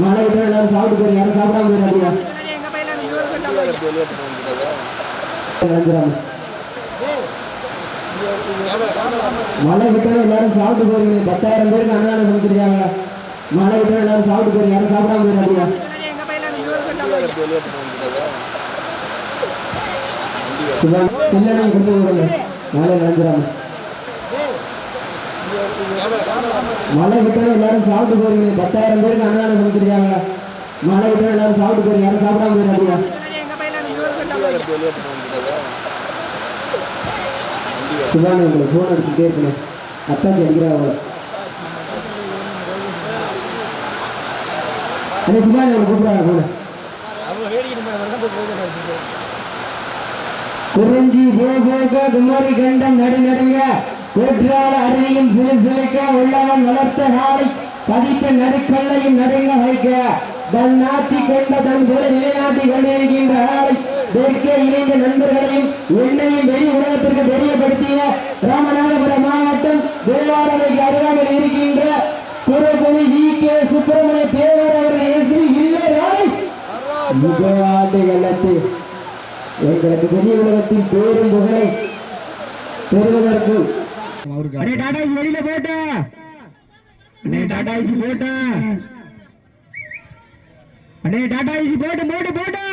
மழை விட்டு எல்லாரும் சாப்பிட்டு போய் யாரும் சாப்பிடாம போயிடாதீங்க வந்துடாம மழை விட்டு எல்லாரும் சாப்பிட்டு போறீங்க பத்தாயிரம் பேருக்கு அன்னதானம் சமைச்சிருக்காங்க. மழை கிட்ட எல்லாரும் சாப்பிட்டு போறீங்க யாரும் சாப்பிடாம போயிடாதீங்க சிவன் சில்லனை கொடுத்து விடுங்க. மழை வந்துடாம மழை விட்டு எல்லாரும் சாப்பிட்டு போறீங்க பத்தாயிரம் பேருக்கு அன்னதானம் சமைச்சிருக்காங்க. மழை விட்டு எல்லாரும் சாப்பிட்டு போறீங்க. யாரும் சாப்பிடாம போயிடாதீங்க. சிவானி உங்களுக்கு ஃபோன் அடிச்சுட்டே இருக்கணும். அத்தாச்சி அடிக்கிறா அவளை அண்ணே சிவானி அவங்க கூப்பிடுறாங்க போன குறிஞ்சி போ போக குமரி கண்டம் நடு நடுங்க. கூற்றால அருவியும் சிறு சிலைக்க உள்ளவன் வளர்த்த காலை பதித்த நடுக்கல்லையும் நடுங்க வைக்க தன் ஆட்சி கொண்ட தன் குரல் நிலைநாட்டி கொண்டிருக்கின்ற ஆளை தெற்கே இணைந்த நண்பர்களையும் என்னையும் வெளி உலகத்திற்கு தெரியப்படுத்திய ராமநாதபுரம் மாவட்டம் தேவாரணைக்கு அருகாமல் இருக்கின்ற புறப்பொலி வி கே சுப்பிரமணிய தேவர் அவர்கள் இயேசு இல்லை நாளை முகவாண்டு வெள்ளத்து எங்களுக்கு பெரிய உலகத்தில் பேரும் புகழை பெறுவதற்கு அடே டாடா ஏசி வெளியில போட்ட. அடே டாடா ஏசி போட்ட. அடே டாடா ஏசி போட்டு போட்டு போட்டு.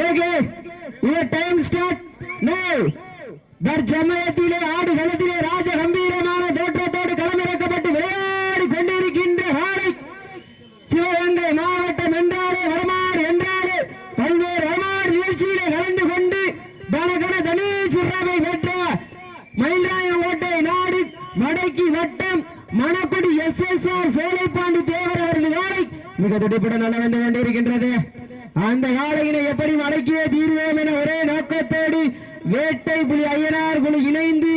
Okay your time start now தற்சமயத்திலே ஆடு களத்திலே ராஜ கம்பீரமான தோற்றத்தோடு களமிறக்கப்பட்டு விளையாடி கொண்டிருக்கின்ற வாழை சிவகங்கை மாவட்டம் என்றாலே வரமாறு என்றாலே பல்வேறு வரமாறு நிகழ்ச்சியிலே கலந்து கொண்டு தனகன தனீஸ்வரவை பெற்ற மயிலாயம் ஓட்டை நாடு வடக்கி வட்டம் Manakudi S S R Solaipandi Thevar அவர்கள் காலை மிக துடிப்புடன் நல்ல வந்து கொண்டிருக்கின்றது அந்த காலையினை எப்படி அடக்கிய தீர்வோம் என ஒரே நோக்கத்தோடு வேட்டை புலி ஐயனார் குழு இணைந்து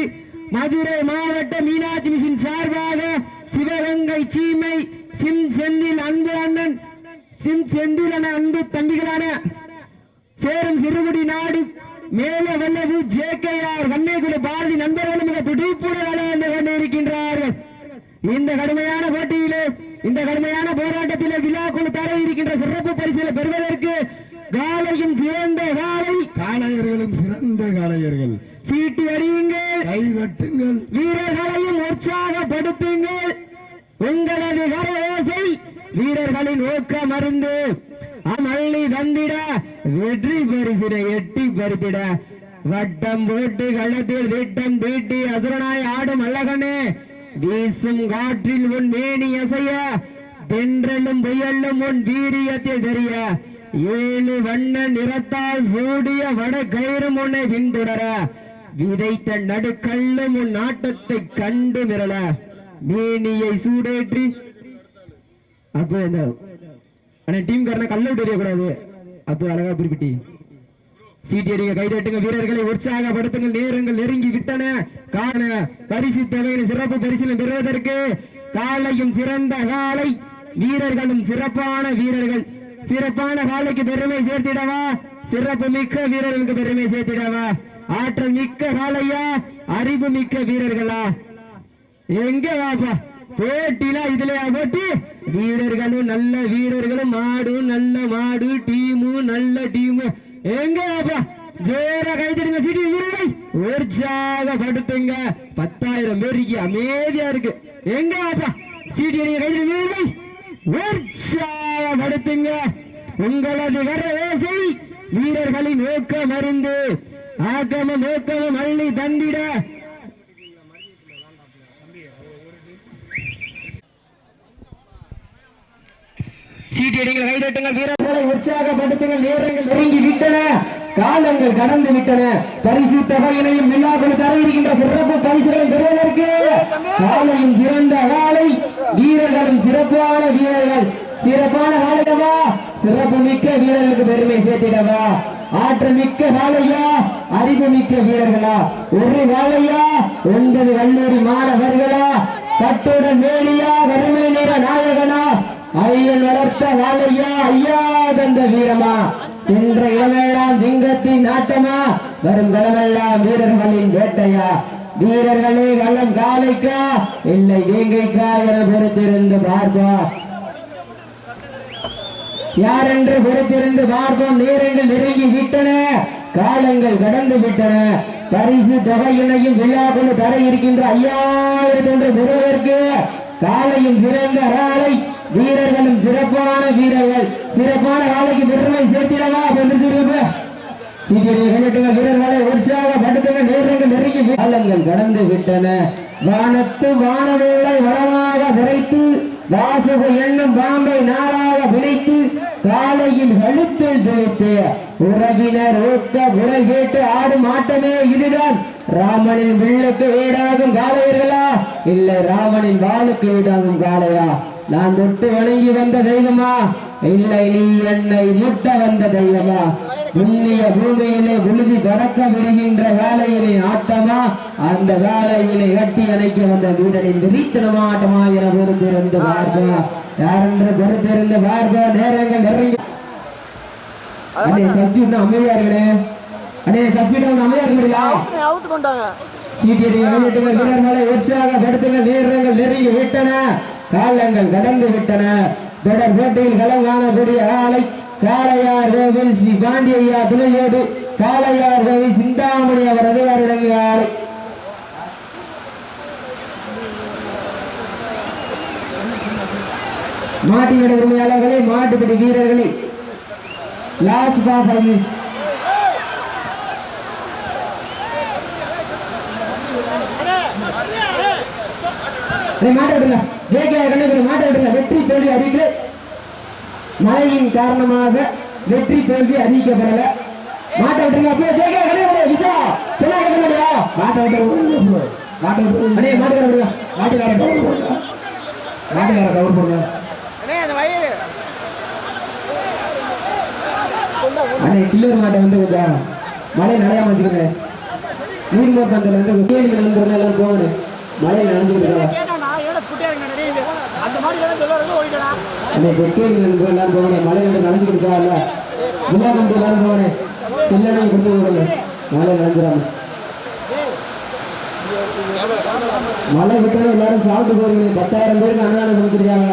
மதுரை மாவட்ட மீனாட்சி மிஷின் சார்பாக சிவகங்கை சீமை சிம் செந்தில் அன்பு அண்ணன் சிம் செந்தில் அண்ணன் அன்பு தம்பிகளான சேரும் சிறுகுடி நாடு மேல வல்லது ஜே கே ஆர் கண்ணேகுல பாரதி நண்பர்களும் மிக துடிப்புடன் விளையாண்டு கொண்டிருக்கின்றார்கள் இந்த கடுமையான போட்டியிலே இந்த கடுமையான போராட்டத்திலே குழு தர இருக்கின்ற சிறப்பு பரிசுகளை பெறுவதற்கு காலையும் சிறந்த காலை காலையர்களும் சிறந்த அடியுங்கள் வீரர்களையும் உற்சாகப்படுத்துங்கள். உங்களது கர ஓசை வீரர்களின் ஊக்கம் மருந்து அமள்ளி தந்திட வெற்றி பரிசிட எட்டி பறித்திட வட்டம் போட்டு களத்தில் திட்டம் தீட்டி அசுரனாய் ஆடும் அழகனே வீசும் காற்றில் உன் மேனி அசைய தென்றலும் புயலும் உன் வீரியத்தில் தெரிய ஏழு வண்ண நிறத்தால் சூடிய வட கயிறும் உன்னை பின்தொடர விதைத்த நடுக்கல்லும் உன் ஆட்டத்தை கண்டு மிரள மேனியை சூடேற்றி. அப்போ இந்த ஆனா டீம் காரன கல்ல விட்டு எறியக்கூடாது. அப்போ அழகா குறிப்பிட்டி. சீட்டி கைதட்டுங்க வீரர்களை உற்சாகப்படுத்துங்கள். நேரங்கள் நெருங்கி விட்டன. காண பரிசு தொகையின் சிறப்பு பரிசினை பெறுவதற்கு காலையும் சிறந்த காலை. வீரர்களும் சிறப்பான வீரர்கள். சிறப்பான காலைக்கு பெருமை சேர்த்திடவா? சிறப்பு மிக்க வீரர்களுக்கு பெருமை சேர்த்திடவா? ஆற்றல் மிக்க காலையா அறிவு மிக்க வீரர்களா? எங்க வாப்பா? போட்டில இதுலயா போட்டி. வீரர்களும் நல்ல வீரர்களும் மாடும் நல்ல மாடு டீமும் நல்ல டீமு. எங்க வாப்பா? ஜோரா கைதிடுங்க சிடி வீரர்களை உற்சாகப்படுத்துங்க. பத்தாயிரம் பேருக்கு அமைதியா இருக்கு. எங்க வாப்பா? சீட்டி நீங்க கைத்தடி வீரர்களை உற்சாகப்படுத்துங்க. உங்களது வர ஓசை வீரர்களின் ஊக்கம் அறிந்து ஆக்கமும் ஊக்கமும் அள்ளி தந்திட. சீட்டியடிங்கள் கைதட்டுங்கள் வீரர்களை உற்சாகப்படுத்துங்கள் நேரங்கள் நெருங்கி விட்டன. காலங்கள் கடந்து விட்டன. பரிசு தொகையினையும் விழாக்கள் தர இருக்கின்ற சிறப்பு பரிசுகளை பெறுவதற்கு காலையும் சிறந்த காலை வீரர்களும் சிறப்பான வீரர்கள். சிறப்பான காலையவா? சிறப்பு மிக்க வீரர்களுக்கு பெருமை சேர்த்திடவா? ஆற்றமிக்க காலையா? அறிவுமிக்க வீரர்களா? ஒரு காலையா ஒன்பது கல்லூரி மாணவர்களா கட்டுடன் வேலியா வறுமை நிற நாயகனா? ஐயன் வளர்த்த காலையா ஐயா தந்த வீரமா? சென்ற இடமெல்லாம் சிங்கத்தின் நாட்டமா வரும் களமெல்லாம் வீரர்களின் வேட்டையா? வீரர்களே வல்லம் காலைக்கா? இல்லை வேங்கைக்கா என பொறுத்திருந்து பார்ப்போம். யாரென்று பொறுத்திருந்து பார்ப்போம்? நேரங்கள் நெருங்கி விட்டன. காலங்கள் கடந்து விட்டன. பரிசு தொகையினையும் விழா கொண்டு தர இருக்கின்ற ஐயாயிரத்தி ஒன்று பெறுவதற்கு காலையும் சிறந்த ராலை வீரர்களும் சிறப்பான வீரர்கள். சிறப்பான காலைக்கு பெருமை சேர்த்திடவா? என்று சிறப்பு சீக்கிரம் வீரர்களை உற்சாகப்படுத்துங்க நேரங்கள் நெருங்கி காலங்கள் கடந்து விட்டன. வானத்து வானவேளை வளமாக விரைத்து வாசக எண்ணம் பாம்பை நாராக விளைத்து காலையில் கழுத்தில் துவைத்து உறவினர் ஊக்க குரல் கேட்டு ஆடும் ஆட்டமே இதுதான். ராமனின் வில்லுக்கு ஈடாகும் காளையர்களா? இல்லை ராமனின் வாளுக்கு ஈடாகும் காளையா? நான் தொட்டு வணங்கி வந்த தெய்வமா? இல்லை நீ என்னை முட்ட வந்த தெய்வமா? புண்ணிய பூமியிலே விழுதி பறக்க விடுகின்ற காலையிலே ஆட்டமா? அந்த காலையிலே கட்டி அணைக்க வந்த வீரனின் திரித்திரமாட்டமா என பொறுத்திருந்து பார்த்தா யாரென்று பொறுத்திருந்து பார்ப்பா நேரங்கள் நெருங்கி அண்ணே சப்ஜெக்ட் அமைதியா அண்ணே சப்ஜெக்ட் வந்து அமைதியா கொண்டாங்க. சீட்டியடி வெளியிட்டுங்கள் வீரர்களை உற்சாகப்படுத்துங்கள் வீரர்கள் நெருங்கி விட்டன. காலங்கள் கடந்து விட்டன. தொடர் போட்டியில் களம் காணக்கூடிய ஆளை காளையார் கோவில் ஸ்ரீ பாண்டியய்யா துணையோடு காளையார் கோவில் சிந்தாமணி அவரது அருளங்கு ஆளை மாட்டினுடைய உரிமையாளர்களே மாட்டுப்பிடி வீரர்களே. லாஸ்ட் மாட்ட மாட்ட விடுங்க வெற்றி தோல்வி அறிவிக்கல. மழையின் காரணமாக வெற்றி தோல்வி அறிவிக்கப்படல. மாட்ட விட்டுருங்க அப்படியே ஜேகே கண்ணகுரு விசா சொன்னா கேட்கலையா மாட்டை விட்டு. மாட்டை விட்டு மாட்டுக்கார கவர் போடுங்க மாட்டுக்கார கவர் போடுங்க அண்ணே அந்த வயிறு அண்ணே கில்லர் மாட்டை வந்து கொஞ்சம் மழை நிறையா வச்சுக்கோங்க. நீர்மோர் பந்தல் வந்து கேள்வி நலந்துருங்க எல்லாம் போகணும் மழையில் நனைஞ்சுக்கிட்டு கேட்டா நான் எவ்வளோ எல்லாம் சொல்லுவாங்க மழை வந்து நனைஞ்சுக்கிட்டு இருக்காங்கல்ல விழா கம்பி எல்லாரும் போனேன் சில்லறை கொடுத்து விடுங்க மழை நனைஞ்சிடாம மழை எல்லாரும் சாப்பிட்டு போறீங்க பத்தாயிரம் பேருக்கு அன்னதானம் சமைச்சிருக்காங்க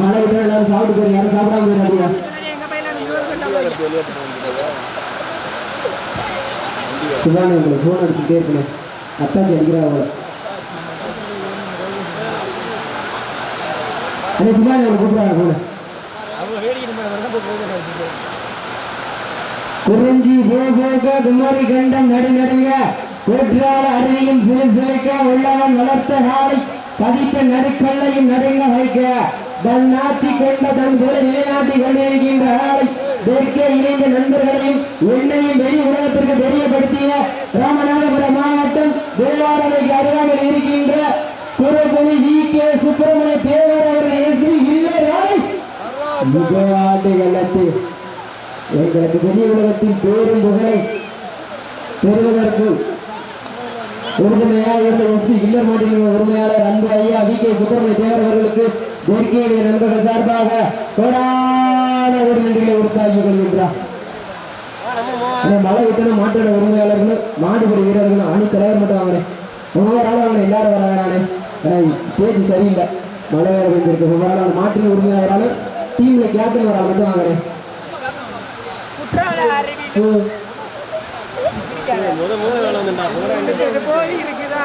மழை விட்டு எல்லாரும் சாப்பிட்டு போறீங்க. யாரும் சாப்பிடாம போயிடாதீங்க. சிவானி உங்களுக்கு ஃபோன் அடிச்சுட்டே இருக்கணும் அத்தாச்சி அடிக்கிறா அவளை அதே சிவானி அவளை கூப்பிடுறாங்க ஃபோனை குறிஞ்சி போக குமரி கண்டம் நடுநடுங்க கூற்றால அருவியும் சிறு சிலைக்க உள்ளவன் வளர்த்த நாளை பதித்த நடுக்கல்லையும் நடுங்க வைக்க தன் நாச்சி கொண்ட தன் போல நிலைநாட்டி கொண்டிருக்கின்ற ஆளை தெற்கே இணைந்த நண்பர்களையும் என்னையும் வெளி உலகத்திற்கு தெரியப்படுத்திய ராமநாதபுரம் மாவட்டம் தேவாரணைக்கு அருகாமல் இருக்கின்ற குருபுலி வி. கே. சுப்பிரமணிய தேவர் அவர்கள் இல்லை மிகவாண்டு வெள்ளத்தில் எங்களுக்கு வெளி உலகத்தில் பேரும் புகழை பெறுவதற்கு உறுதுணையாக இருந்த எஸ் பி இல்லர் மாட்டின் உரிமையாளர் அன்பு ஐயா வி. கே. சுப்பிரமணிய தேவர் அவர்களுக்கு தெற்கே நண்பர்கள் சார்பாக கொடான ஒரு நன்றிகளை உறுத்தாக்கிக் கொள்கின்றார் மழை விட்டன மாட்டோட உரிமையாளர்களும் மாடுபடி வீரர்களும் அணி தலைவர் மட்டும் வாங்கினேன் ஒவ்வொரு ஆளும் வாங்கினேன் எல்லாரும் வர வேணானே ஸ்டேஜ் சரியில்லை. மழை வேற பெஞ்சிருக்கு. ஒவ்வொரு ஆளும் மாட்டின் உரிமையாளராலும் டீம்ல கேப்டன் ஆள் மட்டும் வாங்குறேன். போய் இருக்குதா